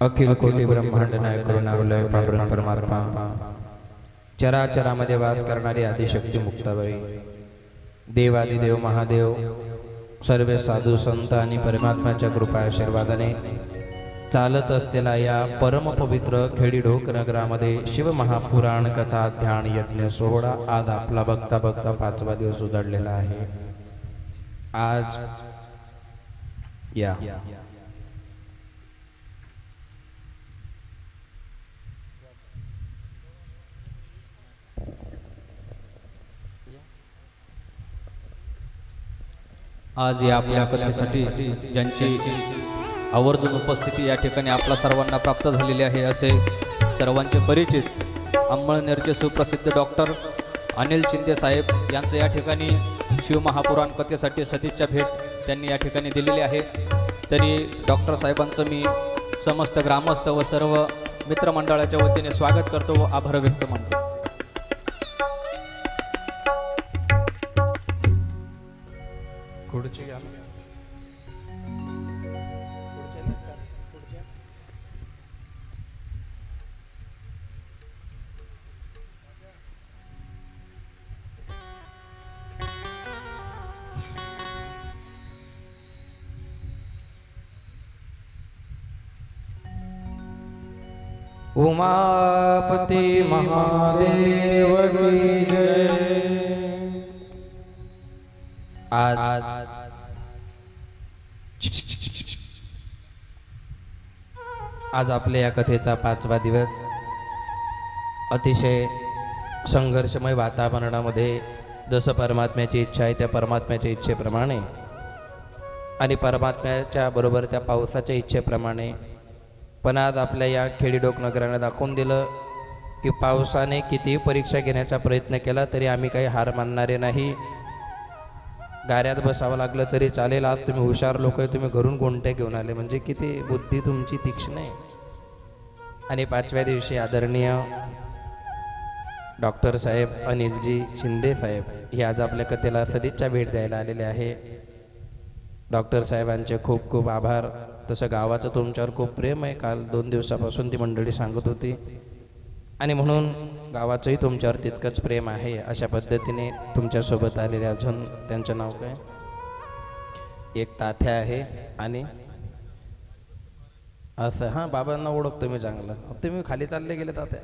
अखिल कोटी ब्रह्मांड नायक करुणावलय पांडुरंग परमात्मा. चराचरामध्ये वास करणारी आदिशक्ती मुक्ताबाई देवादिदेव महादेव. सर्व साधू संत आणि परमात्माच्या कृपा आशीर्वादाने चालत असलेला या परमपवित्र खेडीढोक नगरामध्ये शिवमहापुराण कथा ध्यान यज्ञ सोहळा आज आपला बघता बघता पाचवा दिवस उजाडलेला आहे. आज या. आज या आपल्या कथेसाठी ज्यांची आवर्जून उपस्थिती या ठिकाणी आपल्या सर्वांना प्राप्त झालेली आहे असे सर्वांचे परिचित अंमळनेरचे सुप्रसिद्ध डॉक्टर अनिल शिंदे साहेब यांचं या ठिकाणी शिवमहापुराण कथेसाठी सदिच्छा भेट त्यांनी या ठिकाणी दिलेली आहे. तरी डॉक्टर साहेबांचं मी समस्त ग्रामस्थ व सर्व मित्रमंडळाच्या वतीने स्वागत करतो व आभार व्यक्त मानतो. उमापती महादेव की जय। आज आज आपल्या या कथेचा पाचवा दिवस अतिशय संघर्षमय वातावरणामध्ये जसं परमात्म्याची इच्छा आहे त्या परमात्म्याच्या इच्छेप्रमाणे आणि परमात्म्याच्या बरोबर त्या पावसाच्या इच्छेप्रमाणे पण आज आपल्या या खेडीडोक नगरानं दाखवून दिलं की पावसाने कितीही परीक्षा घेण्याचा प्रयत्न केला तरी आम्ही काही हार मानणारे नाही. गाऱ्यात बसावं लागलं तरी चालेल. आज तुम्ही हुशार लोक आहे तुम्ही घरून कोणते घेऊन आले. म्हणजे किती बुद्धी तुमची तीक्ष्ण आहे. आणि पाचव्या दिवशी आदरणीय डॉक्टर साहेब अनिलजी शिंदे साहेब हे आज आपल्या कथेला सदिच्छा भेट द्यायला आलेले आहे. डॉक्टर साहेबांचे खूप खूप आभार. तसं गावाचं तुमच्यावर खूप प्रेम आहे. काल दोन दिवसापासून ती मंडळी सांगत होती. आणि म्हणून गावाचंही तुमच्यावर तितकंच प्रेम आहे अशा पद्धतीने तुमच्यासोबत आलेले अजून त्यांचं नाव काय? एक तात्या आहे आणि असं हां बाबांना ओळखतो मी चांगलं. तुम्ही खाली चालले गेले तात्या.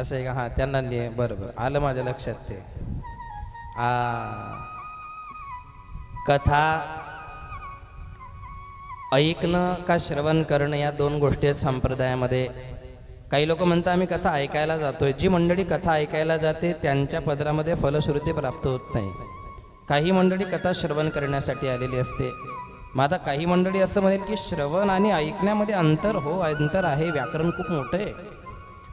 असं आहे का? हां त्यांना ने बरं बरं. आलं माझ्या लक्षात ते. आ कथा ऐकणं का श्रवण करणं या दोन गोष्टी आहेत संप्रदायामध्ये. काही लोक म्हणतात आम्ही कथा ऐकायला जातोय. जी मंडळी कथा ऐकायला जाते त्यांच्या पदरामध्ये फलश्रुती प्राप्त होत नाही. काही मंडळी कथा श्रवण करण्यासाठी आलेली असते. मग आता काही मंडळी असं म्हणेल की श्रवण आणि ऐकण्यामध्ये अंतर हो अंतर आहे व्याकरण खूप मोठं आहे.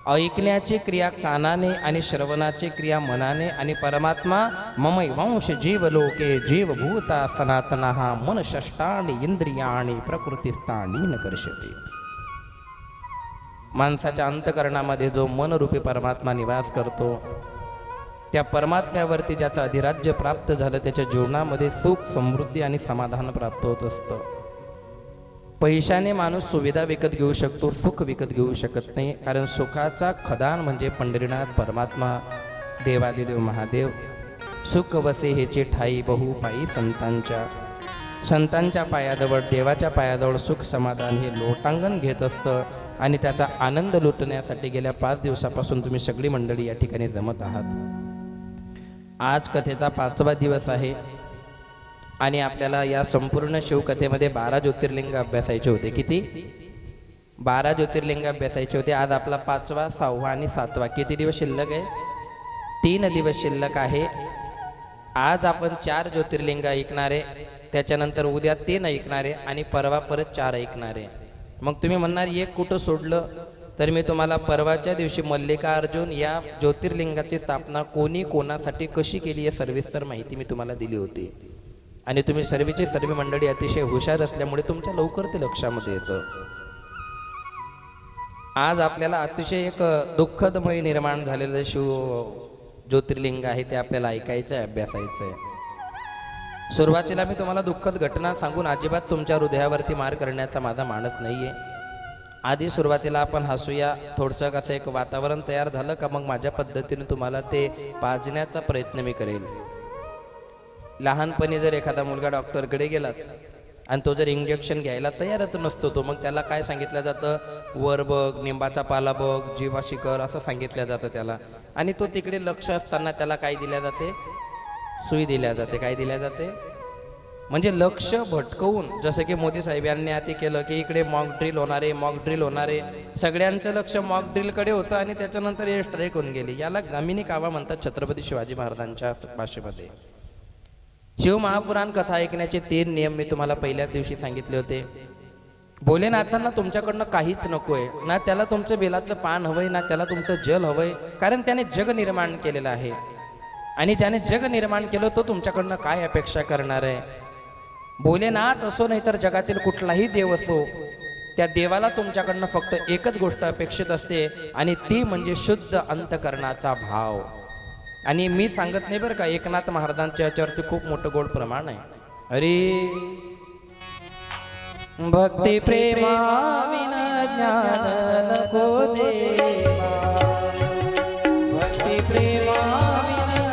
ऐकण्याची क्रिया कानाने आणि श्रवणाची क्रिया मनाने आणि परमात्मा ममय वंश जीव लोके जीवभूता सनातना मन षष्टाणी इंद्रियाणी प्रकृतीस्थानी न कर्षते। माणसाच्या अंतकरणामध्ये जो मनरूपी परमात्मा निवास करतो त्या परमात्म्यावरती ज्याचं अधिराज्य प्राप्त झालं त्याच्या जीवनामध्ये सुख समृद्धी आणि समाधान प्राप्त होत असतं. पैशाने माणूस सुविधा विकत घेऊ शकतो सुख विकत घेऊ शकत नाही. कारण सुखाचा खदान म्हणजे पंढरीनाथ परमात्मा देवादिदेव महादेव. सुख वसे हेचे ठाई बहु पायी संतांच्या. संतांच्या पायाजवळ देवाच्या पायाजवळ सुख समाधान हे लोटांगण घेत असतं. आणि त्याचा आनंद लुटण्यासाठी गेल्या पाच दिवसापासून तुम्ही सगळी मंडळी या ठिकाणी जमत आहात. आज कथेचा पाचवा दिवस आहे. आणि आपल्याला या संपूर्ण शिवकथेमध्ये बारा ज्योतिर्लिंग अभ्यासायचे होते. किती? बारा ज्योतिर्लिंग अभ्यासायचे होते. आज आपला पाचवा सहावा आणि सातवा. किती दिवस शिल्लक आहे? तीन दिवस शिल्लक आहे. आज आपण चार ज्योतिर्लिंग ऐकणारे त्याच्यानंतर उद्या तीन ऐकणारे आणि परवा परत चार ऐकणारे मग तुम्ही म्हणणार एक कुठं सोडलं? तर मी तुम्हाला परवाच्या दिवशी मल्लिकार्जुन या ज्योतिर्लिंगाची स्थापना कोणी कोणासाठी कशी केली आहे सर्विस्तर माहिती मी तुम्हाला दिली होती. आणि तुम्ही सर्वीची सर्व मंडळी अतिशय हुशार असल्यामुळे तुमच्या लवकर ते लक्षामध्ये येतं. आज आपल्याला अतिशय एक दुःखदमय निर्माण झालेलं शिव ज्योतिर्लिंग आहे ते आपल्याला ऐकायचं आहे अभ्यासायचं आहे सुरुवातीला मी तुम्हाला दुःखद घटना सांगून अजिबात तुमच्या हृदयावरती मार करण्याचा माझा मानस नाही आहे आधी सुरुवातीला आपण हसूया थोडंसं कसं एक वातावरण तयार झालं का मग माझ्या पद्धतीने तुम्हाला ते पाजण्याचा प्रयत्न मी करेल. लहानपणी जर एखादा मुलगा डॉक्टरकडे गेलाच आणि तो जर इंजेक्शन घ्यायला तयारच नसतो तो मग त्याला काय सांगितलं जातं? वर बघ निंबाचा पाला बघ जीवाशी कर असं सांगितलं जातं त्याला. आणि तो तिकडे लक्ष असताना त्याला काय दिल्या जाते? सुई दिल्या जाते. काय दिल्या जाते? म्हणजे लक्ष भटकवून जसं की मोदी साहेब यांनी आधी केलं की इकडे मॉक ड्रिल होणारे मॉक ड्रिल होणारे सगळ्यांचं लक्ष मॉक ड्रिलकडे होतं आणि त्याच्यानंतर हे स्ट्राईक होऊन गेली. याला गमिनी कावा म्हणतात छत्रपती शिवाजी महाराजांच्या भाषेमध्ये. शिव महापुराण कथा ऐकण्याचे तीन नियम मी तुम्हाला पहिल्याच दिवशी सांगितले होते. भोलेनाथांना तुमच्याकडनं काहीच नकोय. ना त्याला तुमचं बेलातलं पान हवंय ना त्याला तुमचं जल हवंय कारण त्याने जग निर्माण केलेलं आहे. आणि ज्याने जग निर्माण केलं तो तुमच्याकडनं काय अपेक्षा करणार आहे? भोलेनाथ असो नाही तर जगातील कुठलाही देव असो त्या देवाला तुमच्याकडनं फक्त एकच गोष्ट अपेक्षित असते आणि ती म्हणजे शुद्ध अंतकरणाचा भाव. आणि मी सांगत नाही बरं का एकनाथ महाराजांच्या याच्यावरती खूप मोठं गोड प्रमाण आहे. अरे भक्ती प्रेमा ज्ञान नको भक्ती प्रेमा विना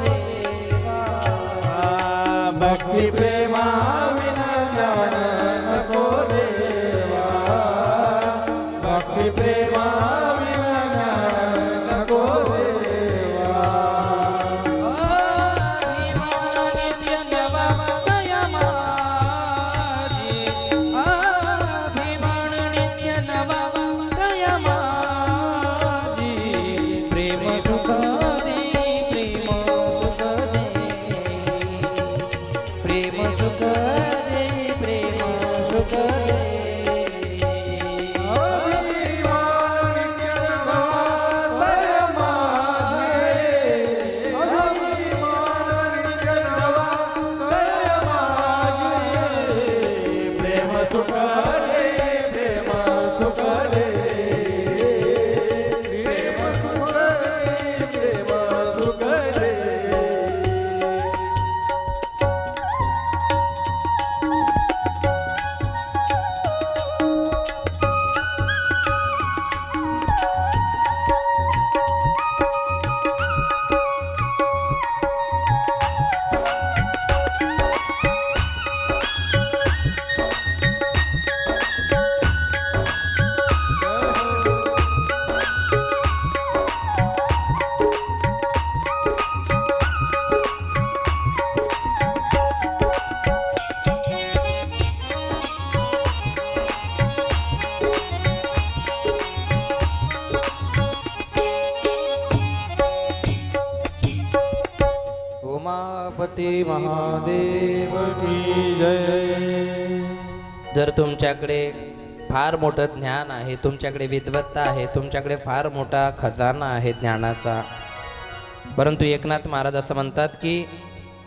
देवा भक्ती प्रेमा विना ज्ञान नको देवा उमापती महादेव की जय. जर तुमच्याकडे फार मोठं ज्ञान आहे तुमच्याकडे विद्वत्ता आहे तुमच्याकडे फार मोठा खजाना आहे ज्ञानाचा. परंतु एकनाथ महाराज असं म्हणतात की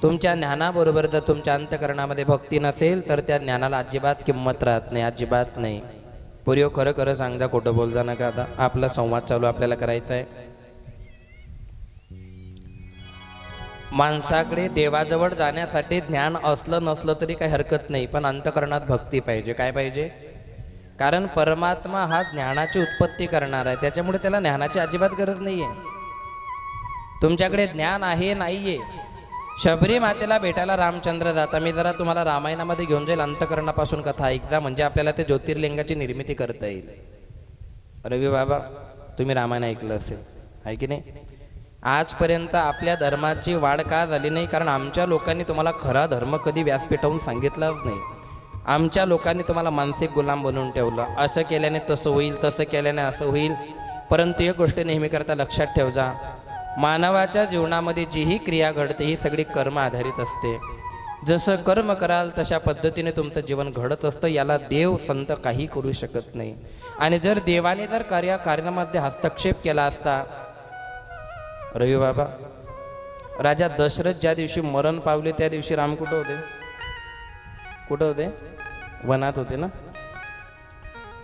तुमच्या ज्ञानाबरोबर जर तुमच्या अंतकरणामध्ये भक्ती नसेल तर त्या ज्ञानाला अजिबात किंमत राहत नाही अजिबात नाही. पुरियो खरं खरं सांगा खोटं बोलता नका आता. आपला संवाद चालू आपल्याला करायचा आहे. माणसाकडे देवाजवळ जाण्यासाठी ज्ञान असलं नसलं तरी काही हरकत नाही पण अंतकरणात भक्ती पाहिजे. काय पाहिजे? कारण परमात्मा हा ज्ञानाची उत्पत्ती करणार आहे. त्याच्यामुळे त्याला ज्ञानाची अजिबात गरज नाही आहे तुमच्याकडे ज्ञान आहे नाहीये. शबरी मातेला भेटायला रामचंद्र जाता. मी जरा तुम्हाला रामायणामध्ये घेऊन जाईल. अंतकरणापासून कथा ऐकजा. म्हणजे आपल्याला ते ज्योतिर्लिंगाची निर्मिती करता येईल. रवी बाबा तुम्ही रामायण ऐकलं असेल. आहे की नाही? आजपर्यंत आपल्या धर्माची वाढ का झाली नाही? कारण आमच्या लोकांनी तुम्हाला खरा धर्म कधी व्यासपीठावून सांगितलाच नाही. आमच्या लोकांनी तुम्हाला मानसिक गुलाम बनवून ठेवलं. असं केल्याने तसं होईल तसं केल्याने असं होईल. परंतु एक गोष्ट नेहमी करता लक्षात ठेव जा मानवाच्या जीवनामध्ये जीही क्रिया घडते ही सगळी कर्म आधारित असते. जसं कर्म कराल तशा पद्धतीने तुमचं जीवन घडत असतं. याला देव संत काही करू शकत नाही. आणि जर देवाने जर कार्य कार्यामध्ये हस्तक्षेप केला असता रवी बाबा राजा दशरथ ज्या दिवशी मरण पावले त्या दिवशी राम कुठं होते? कुठं होते? वनात होते ना?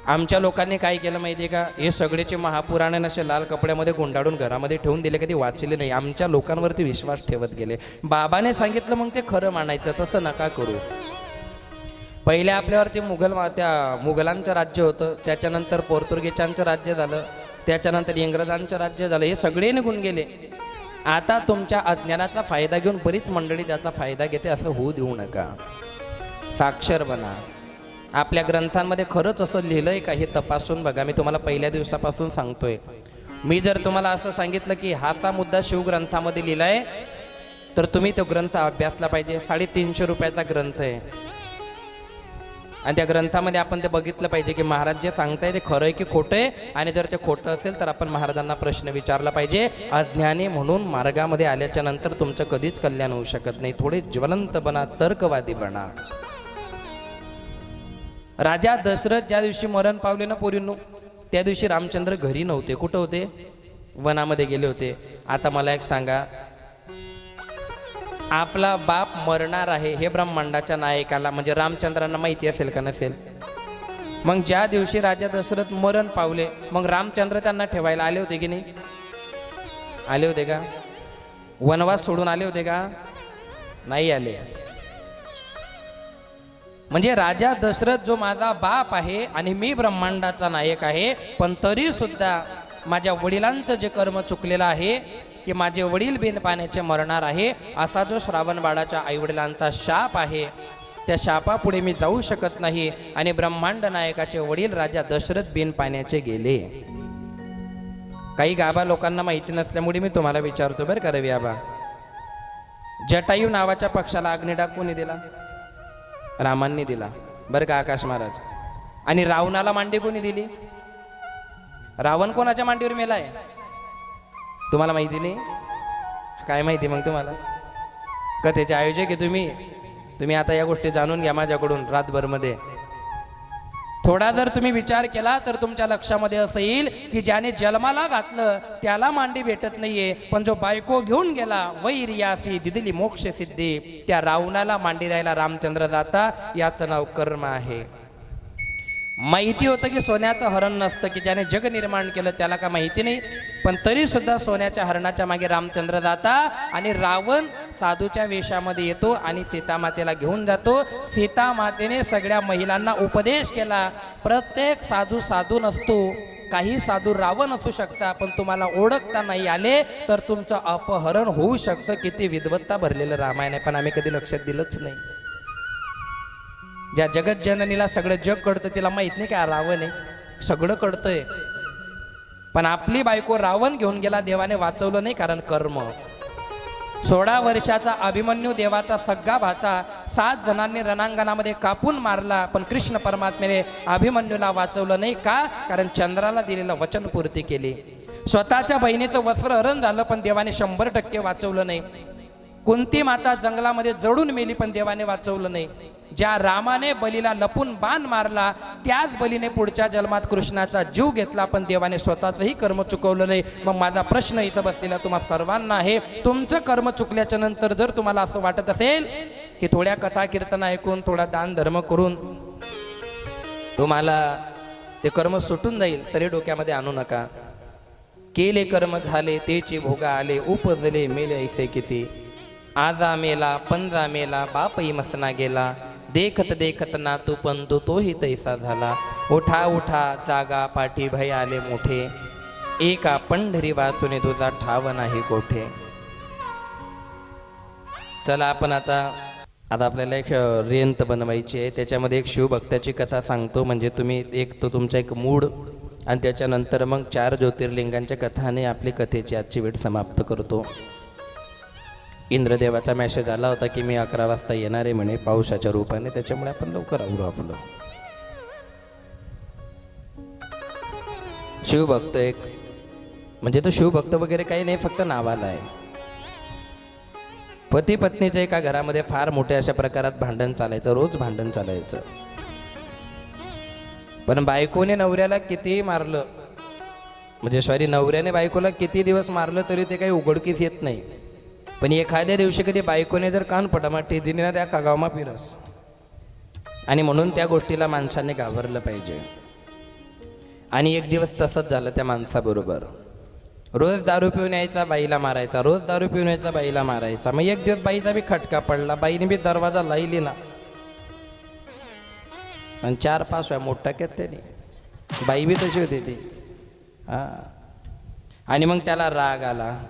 आमच्या लोकांनी काय केलं माहितीये का? हे सगळेचे महापुराणे असे लाल कपड्यामध्ये गुंडाळून घरामध्ये ठेवून दिले कधी वाचले नाही. आमच्या लोकांवरती विश्वास ठेवत गेले. बाबाने सांगितलं मग ते खरं मानायचं तसं नका करू. पहिले आपल्यावरती मुघल त्या मुघलांचं राज्य होतं. त्याच्यानंतर पोर्तुगीजांचं राज्य झालं. त्याच्यानंतर इंग्रजांचं राज्य झालं हे सगळे निघून गेले. आता तुमच्या अज्ञानाचा फायदा घेऊन बरीच मंडळी त्याचा फायदा घेते असं होऊ देऊ नका. साक्षर बना. आपल्या ग्रंथांमध्ये खरंच असं लिहिलंय का हे तपासून बघा. मी तुम्हाला पहिल्या दिवसापासून सांगतोय. मी जर तुम्हाला असं सांगितलं की हाचा मुद्दा शिवग्रंथामध्ये लिहिलाय तर तुम्ही तो ग्रंथ अभ्यासला पाहिजे. साडेतीनशे रुपयाचा ग्रंथ आहे. आणि त्या ग्रंथामध्ये आपण ते बघितलं पाहिजे की महाराज जे सांगताय ते खरं आहे की खोटं आहे? आणि जर ते खोटं असेल तर आपण महाराजांना प्रश्न विचारला पाहिजे. अज्ञानी म्हणून मार्गामध्ये आल्याच्यानंतर तुमचं कधीच कल्याण होऊ शकत नाही. थोडे ज्वलंत बना तर्कवादी बना. राजा दशरथ ज्या दिवशी मरण पावले ना पोरींनो त्या दिवशी रामचंद्र घरी नव्हते. कुठं होते? वनामध्ये गेले होते. आता मला एक सांगा आपला बाप मरणार आहे हे ब्रह्मांडाच्या नायकाला म्हणजे रामचंद्रांना माहिती असेल का नसेल? मग ज्या दिवशी राजा दशरथ मरण पावले मग रामचंद्र त्यांना ठेवायला आले होते की नाही? आले होते का? वनवास सोडून आले होते का? नाही आले. म्हणजे राजा दशरथ जो माझा बाप आहे आणि मी ब्रह्मांडाचा नायक आहे पण तरी सुद्धा माझ्या वडिलांचं जे कर्म चुकलेलं आहे की माझे वडील बिनपाण्याचे मरणार आहे असा जो श्रावण बाळाच्या आईवडिलांचा शाप आहे त्या शापापुढे मी जाऊ शकत नाही आणि ब्रह्मांड नायकाचे वडील राजा दशरथ बिन पाण्याचे गेले. काही गाबा लोकांना माहिती नसल्यामुळे मी तुम्हाला विचारतो बरं का आबा. जटायू नावाच्या पक्षाला अग्निडाग कोणी दिला? रामांनी दिला. बरं का आकाश महाराज? आणि रावणाला मांडी कोणी दिली? रावण कोणाच्या मांडीवर मेलाय? तुम्हाला माहिती नाही? काय माहिती मग तुम्हाला? कथेचे आयोजक आहे तुम्ही. तुम्ही आता या गोष्टी जाणून घ्या माझ्याकडून रातभरमध्ये. थोडा जर तुम्ही विचार केला तर तुमच्या लक्षामध्ये असं येईल की ज्याने जन्माला घातलं त्याला मांडी भेटत नाहीये. पण जो बायको घेऊन गेला वैरियासी दिदिली मोक्ष सिद्धी. त्या रावणाला मांडी द्यायला रामचंद्र जाता याचं नाव कर्म आहे. माहिती होतं की सोन्याचं हरण नसतं की ज्याने जग निर्माण केलं त्याला का माहिती नाही. पण तरी सुद्धा सोन्याच्या हरणाच्या मागे रामचंद्र जाता आणि रावण साधूच्या वेशामध्ये येतो आणि सीतामातेला घेऊन जातो. सीतामातेने सगळ्या महिलांना उपदेश केला प्रत्येक साधू साधू नसतो काही साधू रावण असू शकता पण तुम्हाला ओळखता नाही आले तर तुमचं अपहरण होऊ शकतं. किती विद्वत्ता भरलेलं रामायण आहे पण आम्ही कधी लक्षात दिलंच नाही. ज्या जगत जननीला सगळं जग कळतं तिला माहीत नाही का रावण आहे. सगळं कळतंय. पण आपली बायको रावण घेऊन गेला देवाने वाचवलं नाही कारण कर्म. सोळा वर्षाचा अभिमन्यू देवाचा सगळा भाचा सात जणांनी रणांगणामध्ये कापून मारला पण कृष्ण परमात्मेने अभिमन्यूला वाचवलं नाही का? कारण चंद्राला दिलेलं वचन पूर्ती केली. स्वतःच्या बहिणीचं वस्त्र हरण झालं पण देवाने शंभर टक्के वाचवलं नाही. कुंती माता जंगलामध्ये जडून मेली पण देवाने वाचवलं नाही. ज्या रामाने बलीला लपून बाण मारला त्याच बलीने पुढच्या जन्मात कृष्णाचा जीव घेतला पण देवाने स्वतःचंही कर्म चुकवलं नाही. मग माझा प्रश्न इथं बसलेला तुम्हा सर्वांना आहे तुमचं कर्म चुकल्याच्या नंतर जर तुम्हाला असं वाटत असेल की थोड्या कथा कीर्तन ऐकून थोडा दान धर्म करून तुम्हाला ते कर्म सुटून जाईल तरी डोक्यामध्ये आणू नका. केले कर्म झाले तेचे भोगा आले उपजले मेले ऐसे किती. आजा मेला पंजा मेला बापही मसना गेला. देखत देखत नातू पंतू तोही तैसा झाला. उठा उठा जागा पाठी भय आले मोठे. एका पंढरी वाचून तुझा ठाव नाही कोठे. चला आपण आता आता आपल्याला एक रेंत बनवायची आहे. त्याच्यामध्ये एक शिवभक्ताची कथा सांगतो. म्हणजे तुम्ही एक तो तुमचा एक मूड. आणि त्याच्यानंतर मग चार ज्योतिर्लिंगांच्या कथाने आपली कथेची आजची वेळ समाप्त करतो. इंद्रदेवाचा मेसेज आला होता की मी अकरा वाजता येणार आहे म्हणे पावसाच्या रूपाने त्याच्यामुळे आपण लवकर आवडू आपलं शिवभक्त एक. म्हणजे तो शिवभक्त वगैरे काही नाही फक्त नावाला आहे. पती पत्नीचं एका घरामध्ये फार मोठ्या अशा प्रकारात भांडण चालायचं रोज भांडण चालायचं. पण बायकोने नवऱ्याला कितीही मारलं म्हणजे सॉरी नवऱ्याने बायकोला किती दिवस मारलं तरी ते काही उघडकीस येत नाही. पण एखाद्या दिवशी कधी बायकोने जर कान पटामाटी दिली ना त्या कागावमा फिरस. आणि म्हणून त्या गोष्टीला माणसाने घाबरलं पाहिजे. आणि एक दिवस तसंच झालं त्या माणसाबरोबर. रोज दारू पिऊन यायचा बाईला मारायचा. रोज दारू पिऊन यायचा बाईला मारायचा. मग एक दिवस बाईचा बी खटका पडला. बाईने बी दरवाजा लाईली ना आणि चार पाच वेळा मोठा केत त्याने. बाई बी तशी होती ती. हां. आणि मग त्याला राग आला.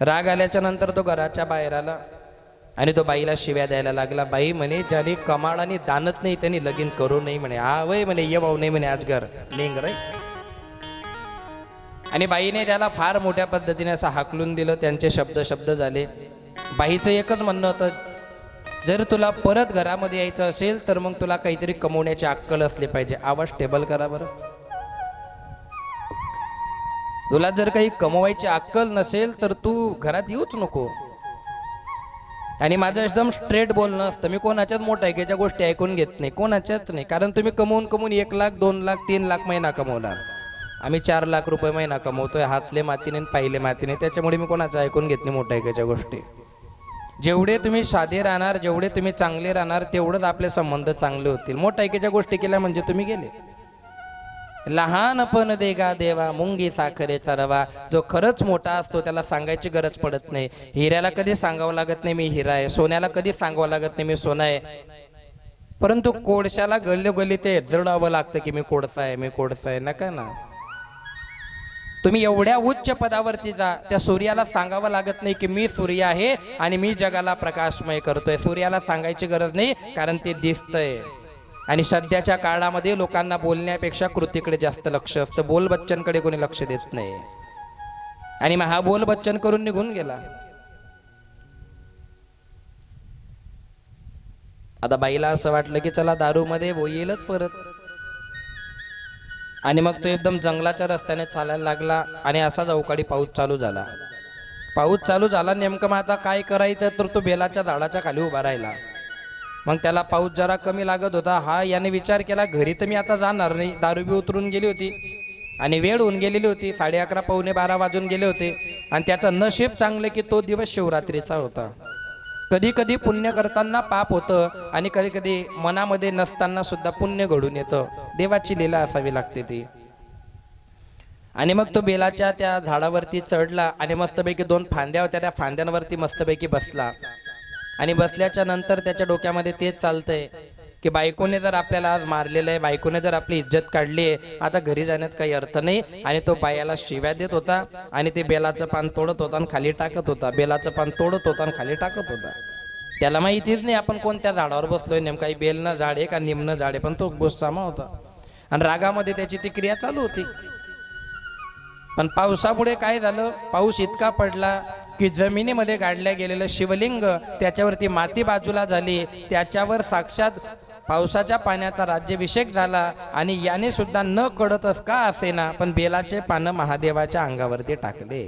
राग आल्याच्यानंतर तो घराच्या बाहेर आला आणि तो बाईला शिव्या द्यायला लागला. बाई म्हणे ज्याने कमाळ आणि दानत नाही त्यांनी लगीन करू नाही म्हणे. हा वय म्हणे ये भाऊ नाही म्हणे आज घर. निंग रे. आणि बाईने त्याला फार मोठ्या पद्धतीने असं हाकलून दिलं. त्यांचे शब्द शब्द झाले. बाईचं एकच म्हणणं होतं जर तुला परत घरामध्ये यायचं असेल तर मग तुला काहीतरी कमवण्याची अक्कल असली पाहिजे. आवाज टेबल करा बरं. तुला जर काही कमवायची अक्कल नसेल तर तू घरात येऊच नको. आणि माझं एकदम स्ट्रेट बोलणं असतं. मी कोणाच्याच मोठ्या गोष्टी ऐकून घेत नाही कोणाच्याच नाही. कारण तुम्ही कमवून कमवून एक लाख दोन लाख तीन लाख महिना कमवणार. आम्ही चार लाख रुपये महिना कमवतोय हातले मातीने आणि पाहिले मातीने. त्याच्यामुळे मी कोणाचं ऐकून घेत नाही मोठ्या गोष्टी. जेवढे तुम्ही साधे राहणार जेवढे तुम्ही चांगले राहणार तेवढंच आपले संबंध चांगले होतील. मोठ्या गोष्टी केल्या म्हणजे तुम्ही गेले. लहानपण देगा देवा मुंगी साखरेचा रवा जो खरंच मोठा असतो त्याला सांगायची गरज पडत नाही. हिऱ्याला कधी सांगावं लागत नाही मी हिरा आहे. सोन्याला कधी सांगावं लागत नाही मी सोना आहे. परंतु कोळशाला गल्ली ते जडावं लागतं की मी कोळसा आहे मी कोळसा आहे. नका ना. तुम्ही एवढ्या उच्च पदावरती जा. त्या सूर्याला सांगावं लागत नाही की मी सूर्य आहे आणि मी जगाला प्रकाशमय करतोय. सूर्याला सांगायची गरज नाही कारण ते दिसतंय. आणि सध्याच्या काळामध्ये लोकांना बोलण्यापेक्षा कृतीकडे जास्त लक्ष असतं. बोल बच्चनकडे कोणी लक्ष देत नाही. आणि मग हा बोल बच्चन करून निघून गेला. आता बाईला असं वाटलं की चला दारूमध्ये येईलच परत. आणि मग तो एकदम जंगलाच्या रस्त्याने चालायला लागला आणि असाच अवकाळी पाऊस चालू झाला. पाऊस चालू झाला नेमकं मग आता काय करायचं? तर तो बेलाच्या झाडाच्या खाली उभा राहिला. मग त्याला पाऊस जरा कमी लागत होता. हा याने विचार केला घरी तर मी आता जाणार नाही. दारू बी उतरून गेली होती. आणि वेळ होऊन गेलेली होती. साडे अकरा पावणे बारा वाजून गेले होते. आणि त्याचं नशीब चांगलं की तो दिवस शिवरात्रीचा होता. कधी कधी पुण्य करताना पाप होतं आणि कधी कधी मनामध्ये नसताना सुद्धा पुण्य घडून येतं. देवाची लीला असावी लागते ती. आणि मग तो बेलाच्या त्या झाडावरती चढला आणि मस्तपैकी दोन फांद्या होत्या. त्या फांद्यांवरती मस्तपैकी बसला. आणि बसल्याच्या नंतर त्याच्या डोक्यामध्ये तेच चालतंय की बायकोने जर आपल्याला आज मारलेलं आहे बायकोने जर आपली इज्जत काढली आहे आता घरी जाण्यात काही अर्थ नाही आणि तो बायाला शिव्या देत होता आणि ते बेलाचं पान तोडत होता आणि खाली टाकत होता बेलाचं पान तोडत होता आणि खाली टाकत होता. त्याला माहितीच नाही आपण कोणत्या झाडावर बसलोय नेमका बेलनं झाड आहे का निम्न झाड आहे पण तो गोष्टामा होता. आणि रागामध्ये त्याची ती क्रिया चालू होती. पण पावसामुळे काय झालं? पाऊस इतका पडला की जमिनीमध्ये गाडल्या गेलेलं शिवलिंग त्याच्यावरती माती बाजूला झाली. त्याच्यावर साक्षात पावसाच्या पाण्याचा राज्याभिषेक झाला आणि याने सुद्धा न कळतच का असेना पण बेलाचे पानं महादेवाच्या अंगावरती टाकले.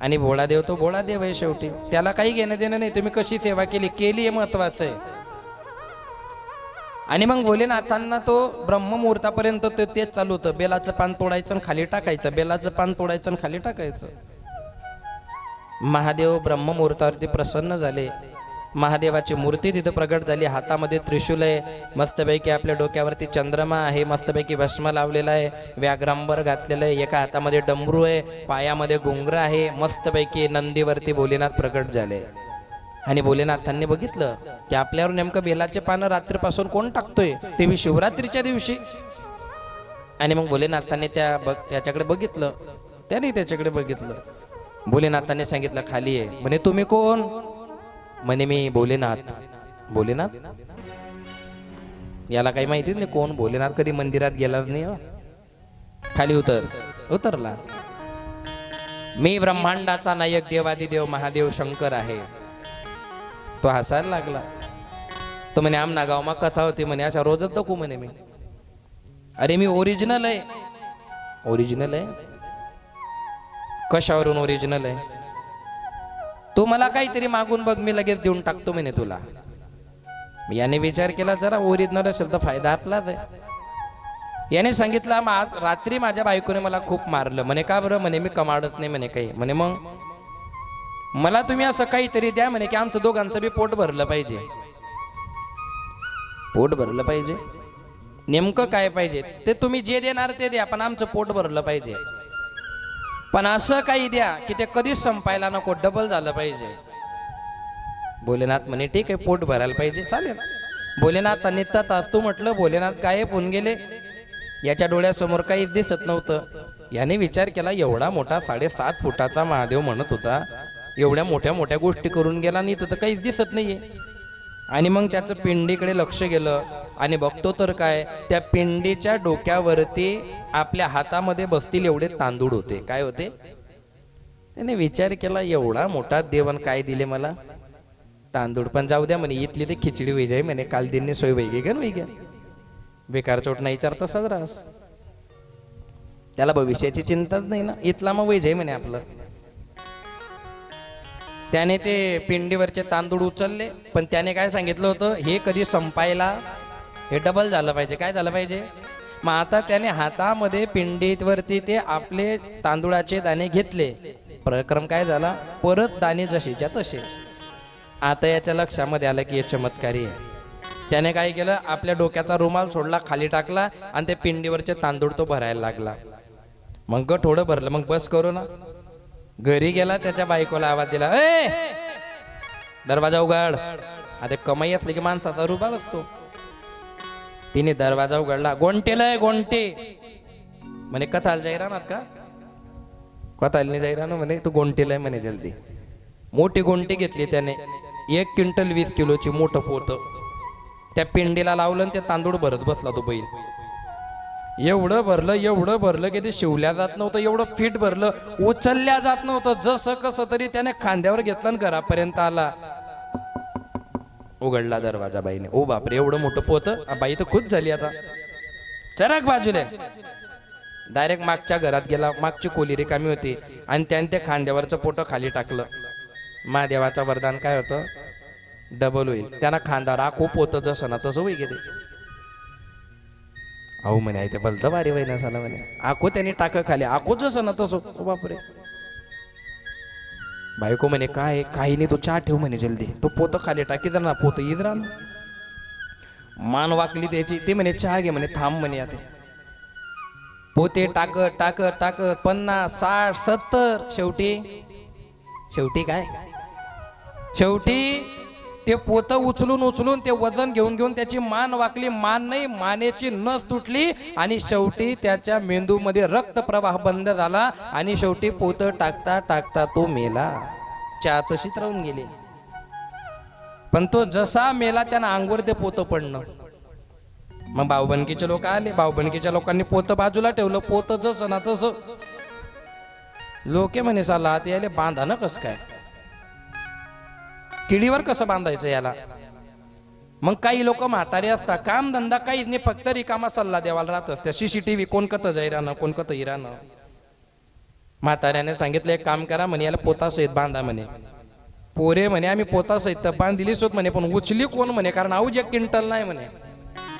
आणि भोळादेव तो भोळादेव आहे शेवटी. त्याला काही घेणं देणं नाही. तुम्ही कशी सेवा केली? केली हे महत्वाचं. आहे आणि मग भोलेनाथांना तो ब्रह्ममुहूर्तापर्यंत ते तेच चालू होतं. बेलाचं पान तोडायचं आणि खाली टाकायचं. बेलाचं पान तोडायचं आणि खाली टाकायचं. महादेव ब्रह्ममुहूर्तावरती प्रसन्न झाले. महादेवाची मूर्ती तिथं प्रगट झाली. हातामध्ये त्रिशूल आहे. मस्तपैकी आपल्या डोक्यावरती चंद्रमा आहे. मस्तपैकी भस्म लावलेला आहे. व्याघ्रांबर घातलेलं आहे. एका हातामध्ये डमरू आहे. पायामध्ये घुंगर आहे. मस्तपैकी नंदीवरती भोलेनाथ प्रगट झाले. आणि भोलेनाथांनी बघितलं की आपल्यावर नेमकं बेलाचे पानं रात्रीपासून कोण टाकतोय? ते मी शिवरात्रीच्या दिवशी. आणि मग भोलेनाथांनी त्या बघ त्याच्याकडे बघितलं. त्याने त्याच्याकडे बघितलं. भोलेनाथांनी सांगितलं खाली आहे म्हणे तुम्ही कोण? म्हणे मी भोलेनाथ. भोलेनाथ? याला काही माहितीच नाही कोण. भोलेनाथ कधी मंदिरात गेला नाही हो. खाली उतर. उतरला. मी ब्रह्मांडाचा नायक देवादिदेव महादेव शंकर आहे. तो हसायला लागला. तो म्हणे आम गावमा कथा होती. म्हणे अशा रोजच दखू म्हणे मी. अरे मी ओरिजिनल आहे. ओरिजिनल आहे? कशावरून ओरिजिनल आहे? तू मला काहीतरी मागून बघ मी लगेच देऊन टाकतो म्हणे तुला. याने विचार केला जरा ओरिजिनल असेल तर फायदा आपलाच आहे. याने सांगितलं माझ आज रात्री माझ्या बायकोने मला खूप मारलं. म्हणे का बरं? म्हणे मी कमाडत नाही म्हणे काही. म्हणे मग? मला तुम्ही असं काहीतरी द्या म्हणे की आमचं दोघांचं बी पोट भरलं पाहिजे. पोट भरलं पाहिजे? नेमकं काय पाहिजे? ते तुम्ही जे देणार ते द्या पण आमचं पोट भरलं पाहिजे. पण असं काही द्या की ते कधीच संपायला नको डबल झालं पाहिजे. भोलेनाथ म्हणे ठीक आहे पोट भरायला पाहिजे चालेल. भोलेनाथ अनित्ता तास तू म्हटलं भोलेनाथ काय होऊन गेले. याच्या डोळ्यासमोर काहीच दिसत नव्हतं. याने विचार केला एवढा मोठा साडेसात फुटाचा महादेव म्हणत होता एवढ्या मोठ्या मोठ्या गोष्टी करून गेला नाही तर काहीच दिसत नाहीये. आणि मग त्याचं पिंडीकडे लक्ष गेलं. आणि बघतो तर काय त्या पिंडीच्या डोक्यावरती आपल्या हातामध्ये बसतील एवढे तांदूळ होते. काय होते? त्याने विचार केला एवढा मोठा देवन काय दिले मला? तांदूळ पण जाऊ द्या म्हणे इथली ते खिचडी वैज आहे म्हणे काल दिनने सोय वेगळी गण वैग्या बेकार चोट नाही विचार तसाच रास त्याला भविष्याची चिंताच नाही ना इथला मग वेज आहे म्हणे आपलं. त्याने ते पिंडीवरचे तांदूळ उचलले पण त्याने काय सांगितलं होतं हे कधी संपायला हे डबल झालं पाहिजे. काय झालं पाहिजे? मग आता त्याने हातामध्ये पिंडीवरती ते आपले तांदूळाचे दाणे घेतले. प्रक्रम काय झाला? परत दाणे जशीच्या तसे. आता याच्या लक्षामध्ये आलं की हे चमत्कारी आहे. त्याने काय केलं? आपल्या डोक्याचा रुमाल सोडला खाली टाकला आणि ते पिंडीवरचे तांदूळ तो भरायला लागला. मग ग थोडं भरलं. मग बस करू ना. घरी गेला त्याच्या बायकोला आवाज दिला ए दरवाजा उघड. आता कमाई असली की माणसाचा रुबाब असतो. तिने दरवाजा उघडला. गोंटेला गोंटे. म्हणे कथाल जाईरानात का? कथालने जाईरान म्हणे तू गोंटेलाय म्हणे जल्दी. मोठी गोंटी घेतली त्याने. एक क्विंटल वीस किलोची मोठं पोत. त्या पिंडीला लावलं आणि ते तांदूळ भरत बसला तो बैल. एवढं भरलं एवढं भरलं की ते शिवल्या जात नव्हतं. एवढं फिट भरलं उचलल्या जात नव्हतं. जसं कसं तरी त्याने खांद्यावर घेतलं घरापर्यंत आला. उघडला दरवाजा बाईने. ओ बापरे एवढं मोठं पोत? बाई तर खुद झाली आता. चराक बाजूला. डायरेक्ट मागच्या घरात गेला मागची कोली रिकामी होती आणि त्याने त्या खांद्यावरचं पोट खाली टाकलं. महादेवाचं वरदान काय होतं? डबल होईल. त्यांना खांदा राखो पोत जसं ना तसं होई गेले. अहो म्हणे आहे ते भलतं भारी वय नसाला म्हणे. आखो त्याने टाकं खाली आखो जसं ना तसं. बापरे. बायको म्हणे काय काही नाही तो चहा ठेव म्हणे जल्दी. तो पोत खाली टाकी ना पोत येत राहणार. मान वाकली त्याची. ते म्हणे चहा घे म्हणे थांब म्हणे आता. पोते टाकत टाकत टाकत पन्नास साठ सत्तर. शेवटी शेवटी काय? शेवटी ते पोत उचलून उचलून ते वजन घेऊन घेऊन त्याची मान वाकली मान नाही मानेची नस तुटली आणि शेवटी त्याच्या मेंदूमध्ये रक्त प्रवाह बंद झाला आणि शेवटी पोत टाकता टाकता तो मेला. चा तशीच राहून गेली. पण तो जसा मेला त्यानं अंगवर ते पोतं पडणं. मग भाऊबंदकीचे लोक आले. भाऊबंदकीच्या लोकांनी पोतं बाजूला ठेवलं. पोतं जसं ना तसं. लोके म्हणे साला ते यायले बांधा ना कस काय? किडीवर कसं बांधायचं याला? मग काही लोक म्हातारे असतात. काम धंदा काहीच नाही. फक्त रिकामा सल्ला द्यावाला राहत असते सीसीटीव्ही कोण कत जैरानं कोण कत इरानं? म्हाताऱ्याने सांगितलं एक काम करा म्हणे याला पोतासहित बांधा म्हणे. पोरे म्हणे आम्ही पोतासहित तर बांधलीच होत म्हणे पण उचली कोण म्हणे कारण आऊज एक क्विंटल नाही म्हणे.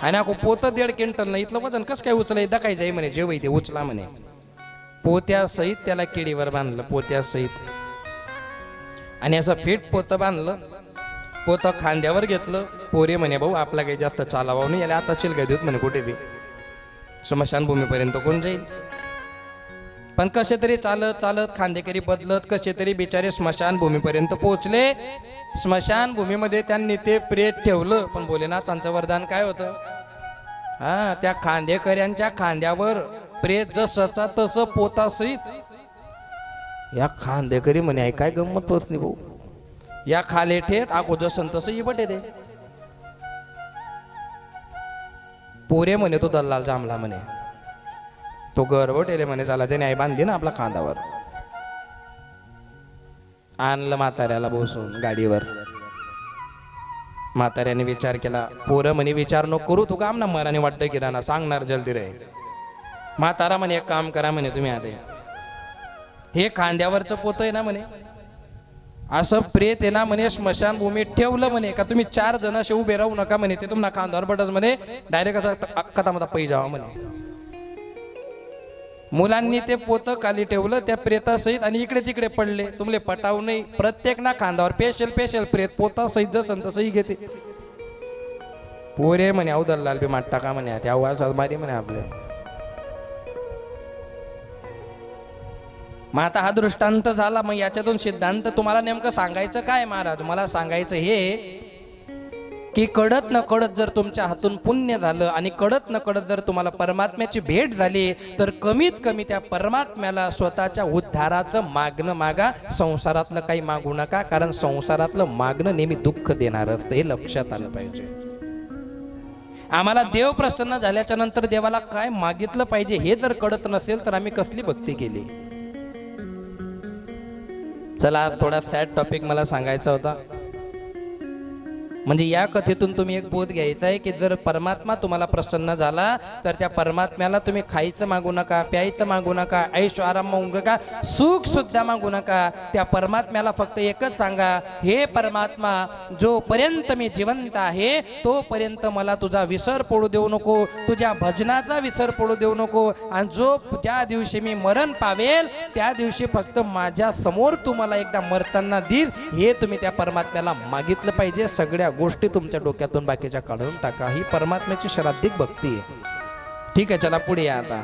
आणि आखो पोत दीड क्विंटल नाही. इथलं वजन कसं काय उचलाय? दकायचं आहे म्हणे जेवई ते उचला म्हणे. पोत्यासहित त्याला केळीवर बांधलं. पोत्यासहित आणि असं फिट पोतं बांधलं पोतं खांद्यावर घेतलं पोरे म्हणे भाऊ आपला काही जास्त चालावा नाही याला आता शिलगाय देत म्हणे कुठे बी. स्मशानभूमीपर्यंत कोण जाईल? पण कसे तरी चालत चालत खांदेकरी बदलत कसे तरी बिचारे स्मशानभूमीपर्यंत पोहोचले. स्मशानभूमीमध्ये त्यांनी ते प्रेत ठेवलं पण भोलेनाथांचं वरदान काय होतं? हा त्या खांदेकऱ्यांच्या खांद्यावर प्रेत जसंचा तसं पोतासहित या खांदेकरी म्हणे "आई, काय गंमत पोचली भाऊ. या खाले ठेत आगो जसं तसं इबटे दे पोरे म्हणे तो दल्लाल जांभला म्हणे. तो गरबटेले म्हणे चला त्याने आई बांधली ना आपला खांदावर. आणलं म्हाताऱ्याला बसून गाडीवर. म्हाताऱ्याने विचार केला पोरं म्हणे विचार नको करू तू काम ना मराने वाटतं किराणा सांगणार जल्दी रे. म्हातारा म्हणे एक काम करा म्हणे तुम्ही आता हे खांद्यावरचं पोत आहे ना म्हणे? असं प्रेत आहे ना म्हणे स्मशानभूमीत ठेवलं म्हणे का तुम्ही चार जण असे उभे राहू नका म्हणे ते तुम्हाला खांद्यावर पडच म्हणे डायरेक्ट असं कथामता पै जावा म्हणे. मुलांनी ते पोतं खाली ठेवलं त्या प्रेतासहित आणि इकडे तिकडे पडले. तुमले पटावू नाही प्रत्येक ना खांद्यावर पेशल पेशल प्रेत पोतासहित जसं तसंही घेते. पोरे म्हणे अवदल लाल बी माट टाका म्हणे ते आवाज मारी म्हणे आपल्या. मग आता हा दृष्टांत झाला मग याच्यातून सिद्धांत तुम्हाला नेमकं सांगायचं काय महाराज? मला सांगायचं हे की कळत न कळत जर तुमच्या हातून पुण्य झालं आणि कळत न कळत जर तुम्हाला परमात्म्याची भेट झाली तर कमीत कमी त्या परमात्म्याला स्वतःच्या उद्धाराचं मागणं मागा. संसारातलं काही मागू नका कारण संसारातलं मागणं नेहमी दुःख देणार असतं हे लक्षात आलं पाहिजे. आम्हाला देव प्रसन्न झाल्याच्यानंतर देवाला काय मागितलं पाहिजे हे जर कळत नसेल तर आम्ही कसली भक्ती केली? चला थोडा सॅड टॉपिक मला सांगायचा होता. म्हणजे या कथेतून तुम्ही एक बोध घ्यायचा आहे की जर परमात्मा तुम्हाला प्रसन्न झाला तर त्या परमात्म्याला तुम्ही खायचं मागू नका प्यायचं मागू नका ऐश आराम मागू नका सुख सुद्धा मागू नका. त्या परमात्म्याला फक्त एकच सांगा हे परमात्मा जोपर्यंत मी जिवंत आहे तोपर्यंत मला तुझा विसर पडू देऊ नको तुझ्या भजनाचा विसर पडू देऊ नको. आणि जो ज्या दिवशी मी मरण पावेल त्या दिवशी फक्त माझ्यासमोर तू मला एकदा मरताना दिस. हे तुम्ही त्या परमात्म्याला मागितलं पाहिजे सगळ्या गोष्टी तुमच्या डोक्यातून बाकीच्या काढून टाका. ही परमात्म्याची श्राद्धिक भक्ती आहे. ठीक आहे चला पुढे या आता.